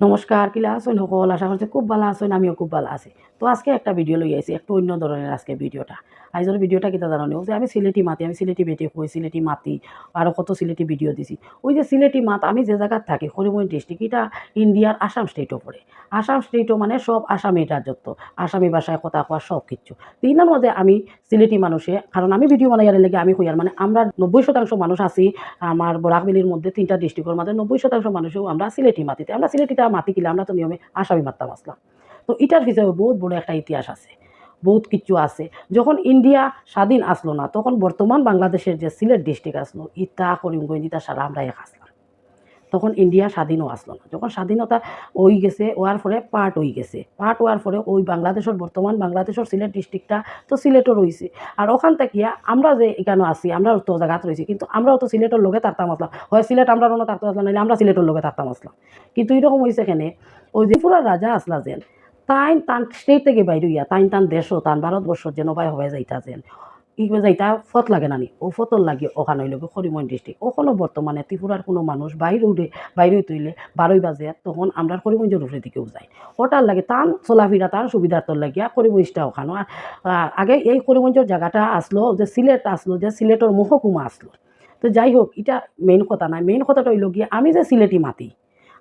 নমস্কার কিলা আসুন সকল আশা করছি খুব ভালো আছেন, আমিও খুব ভালো আছি। তো আজকে একটা ভিডিও লই আইছি, একটু অন্য ধরনের আজকে ভিডিওটা আইজের ভিডিওটা কিতা জানানো যে আমি সিলেটি মাতি, আমি সিলেটি বেটি কই সিলেটি মাতি আরও কত সিলেটি ভিডিও দিছি। ওই যে সিলেটি মাত, আমি যে জায়গায় থাকি হরিময় ডিস্ট্রিক্ট এটা ইন্ডিয়ার আসাম স্টেটও পড়ে আসাম স্টেটও মানে সব আসামি রাজ্যত্ব আসামি ভাষায় কথা কোয়া সব কিছু। তিনার মধ্যে আমি সিলেটি মানুষে কারণ আমি ভিডিও বানাইয়ার লেগে আমি কইয়ার মানে আমরা নব্বই শতাংশ মানুষ আছি আমার বরাকবেলির মধ্যে তিনটা ডিস্ট্রিক্টের মধ্যে নব্বই শতাংশ মানুষও আমরা সিলেটি মাতিতে। আমরা সিলেটিটা মাতি কিলে, আমরা তো নিয়মে আসামি মারতাম আসলাম তো এটার পিছনে বহুত বড় একটা ইতিহাস আছে। বহুত কিছু আছে। যখন ইন্ডিয়া স্বাধীন আসলো না, তখন বর্তমান বাংলাদেশের যে সিলেট ডিস্ট্রিক্ট আসলো, ইতা করিমগঞ্জ ইতা সারা আমরা এক আসলাম। তখন ইন্ডিয়া স্বাধীনও আসলো না। যখন স্বাধীনতা ওই গেছে, ওয়ার পরে পার্ট হয়ে গেছে। পার্ট হওয়ার পরে ওই বাংলাদেশের, বর্তমান বাংলাদেশের সিলেট ডিস্ট্রিক্টটা তো সিলেটও রয়েছে। আর ওখান থেকে আমরা যে এখানে আছি, আমরা তো জায়গাত রয়েছি, কিন্তু আমরাও তো সিলেটের লোকে তারতাম আসলাম। হয় সিলেট আমরা অন্য তারতাম আসলাম নাহলে আমরা সিলেটের লোকে তারতাম আসলাম। কিন্তু এরকম হয়েছে এখানে ওই যে পুরা রাজা আসলা যেন তাইন তান স্টেট থেকে বাইরে ইয়া তাইন তান দেশও তান ভারতবর্ষর যেন বাই হয়ে যাইতা যেন। ইগবে যাইতা ফত লাগে নানি, ও ফতর লাগে ওখানে হইল হরিমন ডিস্ট্রিক্ট ওখানে বর্তমানে ত্রিপুরার কোনো মানুষ বাইরে উঠে বাইরে তুইলে বারোই বাজে, তখন আমরা করিমগঞ্জের উপরে দিকেও যাই ওটার লাগে তান চলাফিরা তার সুবিধার্থর লাগিয়া করিমগঞ্জটা ওখানে আর আগে এই করিমগঞ্জের জায়গাটা আসলো যে সিলেট আসলো যে সিলেটের মহকুমা আসলো তো যাই হোক এটা মেইন কথা না মেইন কথাটা হইল গিয়ে, আমি যে সিলেটি মাতি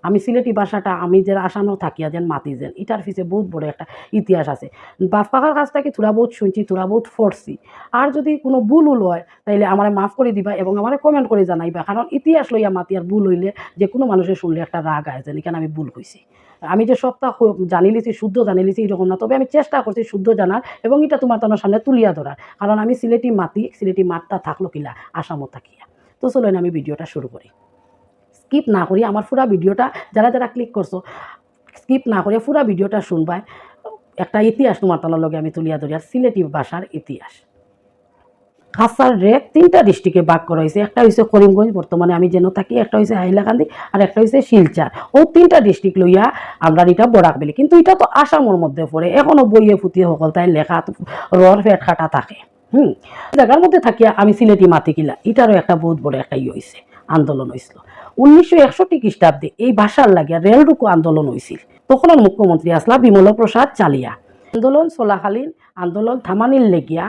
আমি সিলেটি ভাষাটা, আমি যে আসামও থাকিয়া যেন মাতি যেন, এটার পিছে বহুত বড় একটা ইতিহাস আছে। বাপ কাকার কাছ থেকে বহুত শুনছি, তোরা বহুত ফরছি আর যদি কোনো ভুল উল হয়, তাইলে আমার মাফ করে দিবা এবং আমার কমেন্ট করে জানাইবা, কারণ ইতিহাস লইয়া মাতি আর ভুল হইলে যে কোনো মানুষের শুনলে একটা রাগ আয় যেন, এখানে আমি ভুল হয়েছি আমি যে সবটা হ- জানি লিছি, শুদ্ধ জানি লিছি, এরকম না, তবে আমি চেষ্টা করছি শুদ্ধ জানার এবং এটা তোমার তোমার সামনে তুলিয়া ধরার, কারণ আমি সিলেটি মাতি, সিলেটি মাতটা থাকল কিলা, আসামও থাকিয়া। তো চলো আমি ভিডিওটা শুরু করি। স্কিপ না করি, আমার পুরা ভিডিওটা যারা যারা ক্লিক করছ স্কিপ না করে পুরা ভিডিওটা শুনবাই। একটা ইতিহাস তোমার তালার লগে আমি তুলিয়া ধরি, আর সিলেটি ভাষার ইতিহাস। খাসার রেক তিনটা ডিস্ট্রিক্টে ভাগ করা হয়েছে, একটা হয়েছে করিমগঞ্জ, বর্তমানে আমি যেন থাকি, একটা হয়েছে হাইলাকান্দি, আর একটা হয়েছে শিলচার। ও তিনটা ডিস্ট্রিক্ট লইয়া আমরা এটা বরাক বেলি, কিন্তু এটা তো আসামের মধ্যে পড়ে, এখনও বইয়ে ফুটিয়ে সকল তাই লেখা রর ফেট খাটা থাকে। হুম, জায়গার মধ্যে থাকিয়া আমি সিলেটি মাতি কিলা এটারও একটা বহুত বড় একটা ইয়ে হয়েছে আন্দোলন হয়েছিল উনিশশো একষট্টি খ্রিস্টাব্দে এই ভাষার লাগিয়া রেলরুকু আন্দোলন হয়েছিল তখনের মুখ্যমন্ত্রী আসলা বিমল প্রসাদ চালিয়া। আন্দোলন চলাকালীন আন্দোলন থামানির লেগিয়া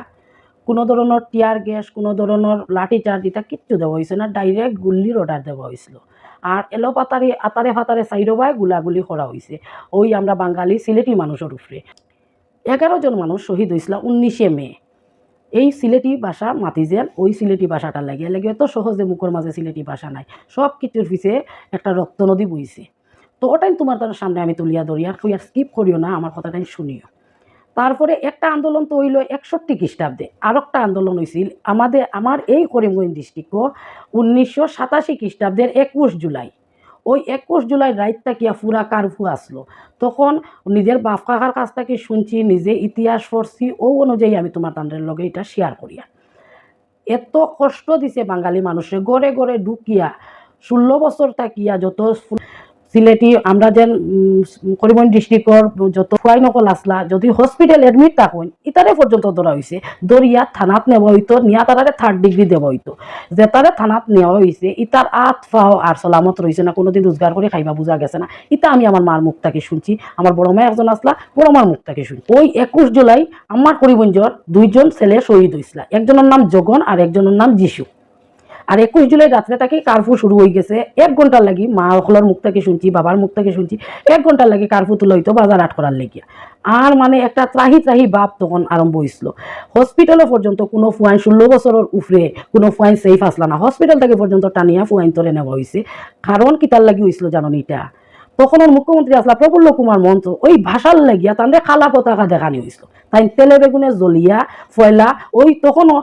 কোনো ধরনের টিয়ার গ্যাস, কোনো ধরনের লাঠি চার্জ এটা কিচ্ছু দেওয়া হয়েছে না, ডাইরেক্ট গুল্লির অর্ডার দেওয়া হয়েছিল আর এলো পাতারে আতারে ফাতারে সাইডবাই গুলাগুলি করা হয়েছে ওই আমরা বাঙালি সিলেটি মানুষের উপরে। এগারো জন মানুষ শহীদ হয়েছিল উনিশে মে। এই সিলেটি ভাষা মাতিজেন ওই সিলেটি ভাষাটা লাগিয়ে লাগে তো সহজে মুখের মাঝে সিলেটি ভাষা নাই। সব কিছুর পিছে একটা রক্ত নদী বইছে। তো ওটাই তোমার তার সামনে আমি তুলিয়া ধরি। আর স্কিপ করিও না, আমার কথাটাই শুনিও। তারপরে একটা আন্দোলন তো হইল একষট্টি খ্রিস্টাব্দে। আর একটা আন্দোলন হয়েছিল আমাদের, আমার এই করিমগঞ্জ ডিস্ট্রিক্টও উনিশশো সাতাশি খ্রিস্টাব্দের একুশ জুলাই। ওই একুশ জুলাই রাইতটা কিয়া ফুরা কারফু আসলো। তখন নিজের বাপ কাকার কাছ থেকে শুনছি, নিজে ইতিহাস পড়ছি, ও অনুযায়ী আমি তোমার তান্ডের লগে এটা শেয়ার করিয়া। এত কষ্ট দিছে বাঙালি মানুষে, গড়ে গড়ে ঢুকিয়া ষোলো বছর থাকিয়া যত সিলেটি আমরা যেন করিমগঞ্জ ডিস্ট্রিক্টর যত ফুয়াই নকল আসলা যদি হসপিটাল এডমিট থাকুন ইতারে পর্যন্ত ধরা হয়েছে দরিয়া থানাত নেওয়া হইতো নিয়া তারারে থার্ড ডিগ্রি দেওয়া হইতো যে তারে থানাত নেওয়া হয়েছে ইতার আত ফাও আর সলামত রয়েছে না, কোনোদিন রোজগার করে খাইবা বোঝা গেছে না। ইতা আমি আমার মার মুখ থেকে শুনছি আমার বড় মা একজন আসলা বড় মার মুখ থেকে শুনছি। ওই একুশ জুলাই আমার করিমগঞ্জর দুইজন ছেলে শহীদ হয়েছিল একজনের নাম জগন আর একজনের নাম যিশু। আর একুশ জুলাই রাত্রে তাকে কারফু শুরু হয়ে গেছে। এক ঘণ্টার লাগি মা অকলের মুখ থেকে শুনছি, বাবার মুখ থেকে শুনছি, এক ঘণ্টার লাগে কারফু তুলে হইতো বাজার আট করার লেগিয়া। আর মানে একটা ত্রাহি ত্রাহি বাপ তখন আরম্ভ হয়েছিল হসপিটালও পর্যন্ত কোনো ফুয়াইন ষোলো বছরের উপরে কোনো ফুয়াইন সেফ আসলা না। হসপিটাল থেকে পর্যন্ত টানিয়া ফুয়াইন তোলে নেওয়া হয়েছে কারণ কিতার লাগি হয়েছিল জানো এটা তখনের মুখ্যমন্ত্রী আসলা, প্রফুল্ল কুমার মন্ত্র, ওই ভাষার লাগিয়া তাদের খালা পতাকা দেখানি হয়েছিল তাই তেলে বেগুনে জ্বলিয়া, ফয়লা, ওই তখনও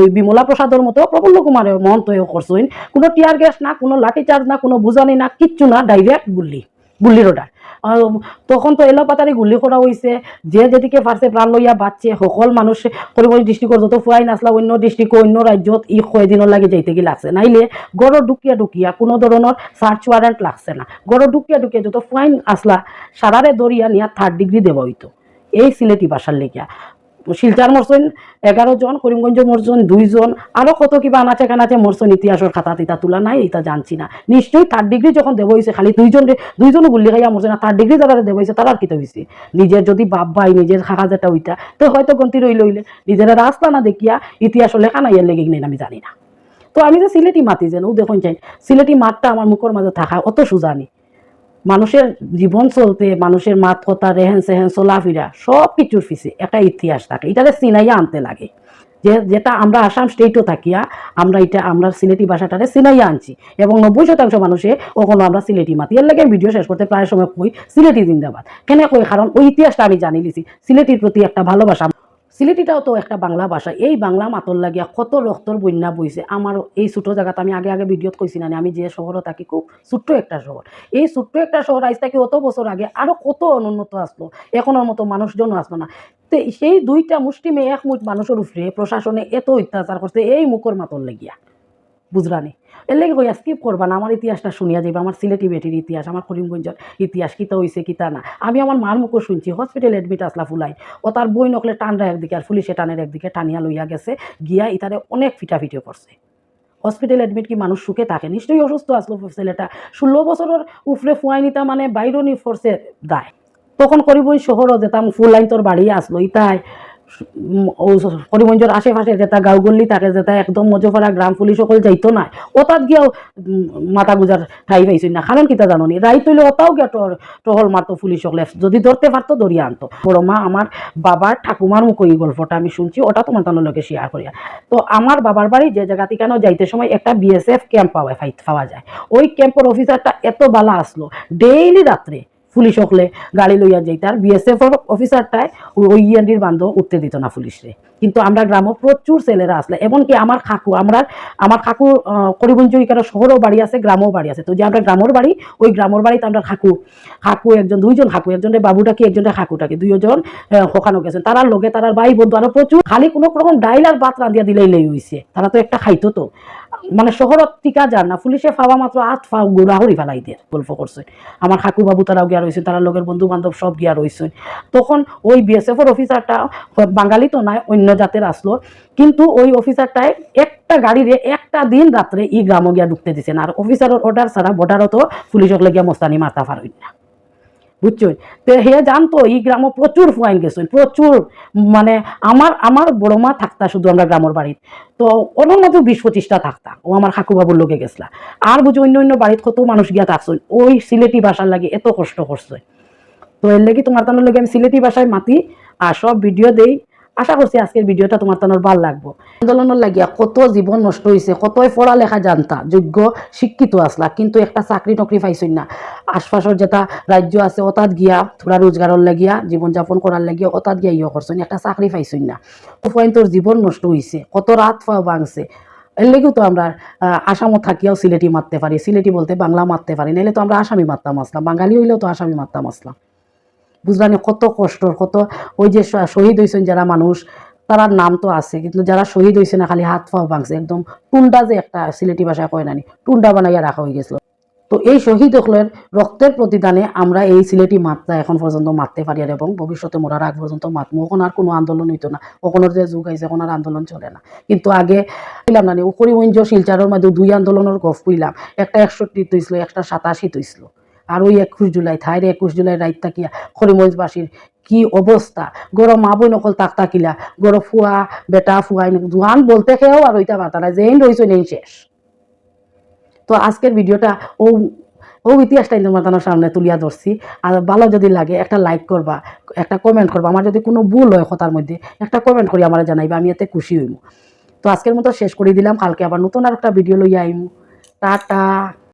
ওই বিমলা প্রসাদের মতো প্রফুল্ল কুমারের মন্ত্রও করছেন। কোনো টিয়ার গ্যাস না, কোনো লাঠি চার্জ না, কোনো বুঝানি না, কিচ্ছু না ডাইরেক্ট গুল্লি, গুল্লির অর্ডার তখন তো এলো গুলি করা হয়েছে যে যেদিকে পারছে প্রাণ লইয়া বাঁচছে সকল মানুষ করিমগঞ্জ ডিস্ট্রিক্টর যত ফুয়াই নাচলা অন্য ডিস্ট্রিক্ট অন্য রাজ্যত ই কয়দিনের লাগে যাইতে লাগছে। নাইলে গড়ৰ ঢুকিয়া ঢুকিয়া কোনো ধরনের সার্চ ওয়ারেন্ট লাগছে না। গড়ৰ ঢুকিয়া ঢুকিয়া যত ফুয়াইন আসলা সারারে দরিয়া নিয়া থার্ড ডিগ্রি দেওয়া হইতো এই সিলেটি ভাষার লেগিয়া। শিলচার মরছেন এগারো জন, করিমগঞ্জ মরছেন দুইজন আরও কত কিবা আনাচে কানাচে মরছেন ইতিহাসের খাতা তিতা তোলা নাই এটা জানছি না। নিশ্চয়ই থার্ড ডিগ্রি যখন দেব হয়েছে খালি দুইজন দুইজনও গুল্লি খাইয়া মরছে না ডিগ্রি যারা দেব হয়েছে তারা কিতা হয়েছে নিজের যদি বাপ ভাই নিজের খাকা যেটা ওইটা তো হয়তো গন্তি রইলে হইলে নিজের রাস্তা না দেখিয়া ইতিহাস লেখা নাই এর লেগে কিনে, আমি জানি না। তো আমি যে সিলেটি মাতি যেন, ও দেখুন চাই সিলেটি মাতটা আমার মুখের মাঝে থাকা অত সুজানি মানুষের জীবন চলতে, মানুষের মাত কথা, রেহেন সেহেন, চলাফিরা সব কিছুর পিছে একটা ইতিহাস থাকে। এটাতে চিনাইয়া আনতে লাগে। যে, যেটা আমরা আসাম স্টেটও থাকিয়া আমরা এটা, আমরা সিলেটি ভাষাটারে চিনাইয়া আনছি। এবং নব্বই শতাংশ মানুষে কখনো আমরা সিলেটি মাতি। এর লাগে ভিডিও শেষ করতে প্রায় সময় কই, সিলেটি জিন্দাবাদ। কেন কই? কারণ ওই ইতিহাসটা আমি জানি লিছি। সিলেটির প্রতি একটা ভালোবাসা সিলেটিটাও তো একটা বাংলা ভাষা। এই বাংলা মাতর লাগিয়া কত রক্তর বন্যা বইছে। আমার এই ছোট জায়গাতে আমি আগে আগে ভিডিওত কইছি না আমি যে শহরও থাকি খুব ছোট্ট একটা শহর এই ছোট্ট একটা শহর আজ থাকি অত বছর আগে আরও কত অনুন্নত আসলো এখনোর মতো মানুষজনও আসলো না। তো সেই দুইটা মুষ্টিমে এক মুঠ মানুষের উপরে প্রশাসনে এত অত্যাচার করছে এই মুখর মাতর লাগিয়া। বুঝরানি এর লেগে কইয়া স্কিপ করবা না, আমার ইতিহাসটা শুনিয়া যাইবা, আমার সিলেটি বেটির ইতিহাস, আমার করিমগঞ্জের ইতিহাস, কিতা হইছে, কিতা না। আমি আমার মার মুখও শুনছি হসপিটাল এডমিট আসলা ফুলাই ও তার বই নকলে টানরা একদিকে আর পুলিশে টানের একদিকে টানিয়া লইয়া গেছে, গিয়া ইতারে অনেক ফিটাফিটিও করছে। হসপিটাল এডমিট কি মানুষ সুখে থাকে? নিশ্চয়ই অসুস্থ আসলো ছেলেটা। ষোলো বছরের উফরে ফুয়াই নিতা মানে বাইরনি ফোর্সের দায়। তখন করিবই শহরও যেতাম ফুল লাইন তোর বাড়ি আসলো ইতাই ও আশেপাশে যেটা গাঁওগল্লি থাকে যেটা একদম মজফারা গ্রাম পুলিশ সকল যাইতো না। ওতাত গিয়াও মাথা গুজার ঠাই পাইছিল না। কারণ কিতা জানো নি রাইত হইলে ওটাও গিয়া টহল টহল মারতো পুলিশ সকলে যদি ধরতে পারতো, ধরিয়া আনতো। বড় মা, আমার বাবার ঠাকুমার মুখ এই গল্পটা আমি শুনছি, ওটা তোমার তানোর লোকে শেয়ার করিয়া। তো আমার বাবার বাড়ি যে জায়গাতে কেন যাইতে সময় একটা বিএসএফ ক্যাম্প পাওয়া পাওয়া যায়। ওই ক্যাম্পের অফিসারটা এত বালা আসলো। ডেইলি রাত্রে পুলিশ হকলে গাড়ি লইয়া যাইতার। বিএসএফ অফিসারটায় ওই ইয়ান্ডির বান্ধব উঠতে দিত না পুলিশরে। কিন্তু আমরা গ্রামে প্রচুর ছেলেরা আসলে এমনকি আমার খাকু আমরা, আমার খাকু করিবঞ্জ এখানে শহরও বাড়ি আছে, গ্রামও বাড়ি আছে। তো যে আমরা গ্রামের বাড়ি, ওই গ্রামের বাড়িতে আমরা খাকু খাকু একজন, দুইজন খাকু একজনের বাবুটাকে একজনের খাকুটাকে দুইজন হকানো গেছেন তারার লগে তারার ভাই বন্ধু, আরও প্রচুর। খালি কোনো রকম ডাইল আর ভাত রান্ধিয়া দিলেই লেই হইছে। তারা তো একটা খাইতো তো। মানে শহরত টিকা যান না, পুলিশে ফাওয়া মাত্র আট ফাও গুড়া হরি ফেলাই দিয়ে গল্প করছে। আমার খাকু বাবু তারাও গিয়া রয়েছে তারা লোকের বন্ধু বান্ধব সব গিয়া রয়েছে তখন ওই বিএসএফের অফিসারটা বাঙালি তো নয় অন্য জাতের আসলো। কিন্তু ওই অফিসারটায় একটা গাড়িরে একটা দিন রাত্রে ই গ্রাম গিয়া ঢুকতে দিছে না। আর অফিসারের অর্ডার ছাড়া বর্ডারও তো পুলিশক গিয়া মস্তানি মারতা পারই না। বুঝছেন তো হে জানতো এই গ্রামে প্রচুর ফুয়াইন গেছেন প্রচুর। মানে আমার আমার বড় মা থাকতা শুধু আমরা গ্রামের বাড়িত। তো অন্য মতো বিশ পঁচিশটা থাকতা। ও আমার বাবুর লোকে গেছলা আর বুঝি অন্য অন্য বাড়িত কত মানুষ গিয়া থাকছেন ওই সিলেটি ভাষার লাগে এত কষ্ট করছে। তো এর লাগি তোমার তানোর লাগে আমি সিলেটি ভাষায় মাতি, আর সব ভিডিও দেই। আশা করছি আজকের ভিডিওটা তোমার তানোর ভালো লাগবো। আন্দোলনের লাগিয়া কত জীবন নষ্ট হয়েছে কতই পড়ালেখা জানতা, যোগ্য, শিক্ষিত আসলা কিন্তু একটা চাকরি নকরি পাইছই না। আশপাশের যেটা রাজ্য আছে ওতাত গিয়া থোড়া রোজগারের লাগিয়া জীবনযাপন করার লাগিয়া ওতাত গিয়া ইয়ে করছেন একটা চাকরি পাইছই না। পয়েন্ট তোর জীবন নষ্ট হয়েছে কত রাত ভাঙছে এর লেগেও তো আমরা আসামও থাকিয়াও সিলেটি মারতে পারি সিলেটি বলতে বাংলা মারতে পারি নাহলে তো আমরা আসামি মারতাম আসলাম বাঙালি হইলেও তো আসামি মারতাম আসলাম বুঝলানি কত কষ্ট কত ওই যে শহীদ হয়েছেন যারা মানুষ, তারার নাম তো আছে, কিন্তু যারা শহীদ হয়েছে না, খালি হাত পাও ভাঙছে, একদম টুন্ডা যে একটা সিলেটি ভাষায় কয় নানি, টুন্ডা বানাইয়া রাখা হয়ে গেছিল। তো এই শহীদ হকলের রক্তের প্রতিদানে আমরা এই সিলেটি মাত্রা এখন পর্যন্ত মারতে পারি আর এবং ভবিষ্যতে মরার আগ পর্যন্ত মাতমু। ওখন আর কোনো আন্দোলন হইতো না। ওখনের যে যুগ আইছে, এখন আর আন্দোলন চলে না। কিন্তু আগে ছিলাম না করিমঞ্জ শিলচারের মধ্যে দুই আন্দোলনের গফ কইলাম। একটা একষট্টি তৈছিল একটা সাতাশি তৈছিল আর ওই একুশ জুলাই, থাইরে একুশ জুলাই রাইত তাকিয়া করিমগঞ্জবাসীর কি অবস্থা? গরম মা বই নকল তাক তাকিলা গর ফুয়া, বেটা ফুয়াই জোয়ান বলতে খেয়েও আর ওইটা পারতা না যেইন রইছে নেই শেষ। তো আজকের ভিডিওটা ও ও ইতিহাসটা তোমার তার সামনে তুলিয়া ধরছি। আর ভালো যদি লাগে একটা লাইক করবা, একটা কমেন্ট করবা, আমার যদি কোনো ভুল হয় কথার মধ্যে, একটা কমেন্ট করি আমার জানাইবা, আমি এতে খুশি হইব তো আজকের মতো শেষ করে দিলাম, কালকে আবার নতুন আর একটা ভিডিও লইয়া আইমু। টাটা।